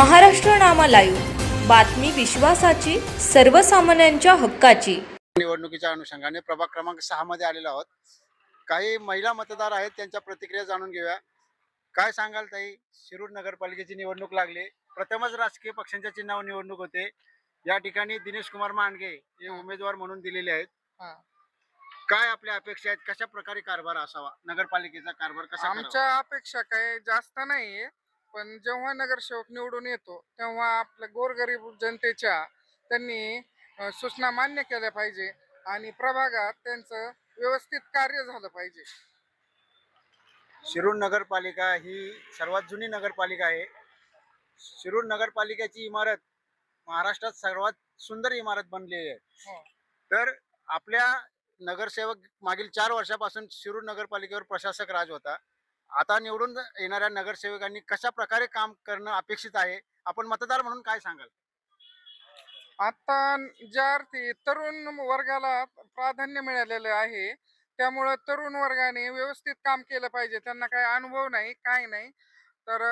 Maharashtra Nama live. बातमी विश्वासाची सर्वसामान्यांच्या हक्काची. निवडणुकीच्या अनुषंगाने प्रभाग क्रमांक सहा मध्ये आलेलो आहोत. काही महिला मतदार आहेत त्यांच्या प्रतिक्रिया जाणून घेऊया. काय सांगाल ताई? शिरूर नगरपालिकेची निवडणूक लागली. प्रथमच राजकीय पक्षांच्या चिन्हावर निवडणूक होते. या ठिकाणी दिनेश कुमार मांडगे हे उमेदवार म्हणून दिलेले आहेत. काय आपल्या अपेक्षा आहेत? कशा प्रकारे कारभार असावा? नगरपालिकेचा कारभार कसा करावा? आमच्या अपेक्षा काय? जास्त नाहीये. पण जेव्हा नगरसेवक निवडून येतो तेव्हा आपल्या गोरगरीब जनतेच्या त्यांनी सूचना मान्य केल्या पाहिजे आणि प्रभागात त्यांचं व्यवस्थित कार्य झालं पाहिजे. शिरूर नगरपालिका ही सर्वात जुनी नगरपालिका आहे. शिरूर नगरपालिकेची इमारत महाराष्ट्रात सर्वात सुंदर इमारत बनलेली आहे. हो. तर आपल्या नगरसेवक मागील चार वर्षापासून शिरूर नगरपालिकेवर प्रशासक राज होता. आता निवडून येणाऱ्या नगरसेवकांनी कशा प्रकारे काम करणं अपेक्षित आहे? आपण मतदार म्हणून काय सांगाल? आता ज्या अर्थी तरुण वर्गाला प्राधान्य मिळालेलं आहे त्यामुळं तरुण वर्गाने व्यवस्थित काम केलं पाहिजे. त्यांना काही अनुभव नाही काय नाही. तर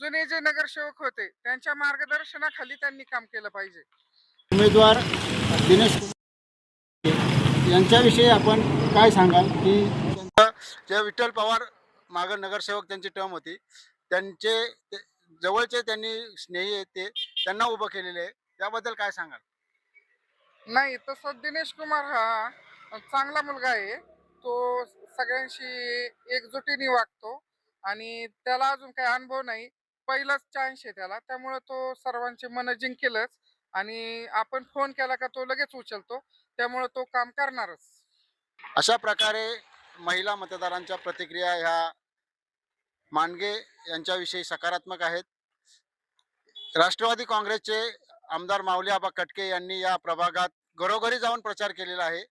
जुने जे नगरसेवक होते त्यांच्या मार्गदर्शनाखाली त्यांनी काम केलं पाहिजे. उमेदवार दिनेश यांच्याविषयी आपण काय सांगाल की जे विठ्ठल पवार मागं नगरसेवक त्यांची टर्म होती. त्यांचे जवळचे त्यांनी स्नेही आहेत ते त्यांना उभं केलेले आहे. त्याबद्दल काय सांगाल? नाही तसं दिनेश कुमार हा चांगला मुलगा आहे. तो सगळ्यांशी एकजुटीने वागतो आणि त्याला अजून काही अनुभव नाही. पहिलाच चान्स आहे त्याला. त्यामुळे तो सर्वांचे मन जिंकेलच आणि आपण फोन केला का तो लगेच उचलतो. त्यामुळे तो काम करणारच. अशा प्रकारे महिला मतदारांच्या प्रतिक्रिया ह्या मांडगे यांच्याविषयी सकारात्मक आहेत. राष्ट्रवादी काँग्रेसचे आमदार माऊली आबा कटके यांनी या प्रभागात घरोघरी जाऊन प्रचार केलेला आहे.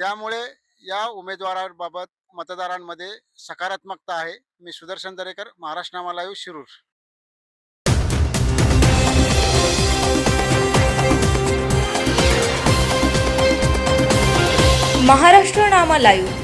त्यामुळे या उमेदवाराबाबत मतदारांमध्ये सकारात्मकता आहे. मी सुदर्शन दरेकर महाराष्ट्र नामा लाईव्ह शिरूर. महाराष्ट्र नामा लाईव्ह.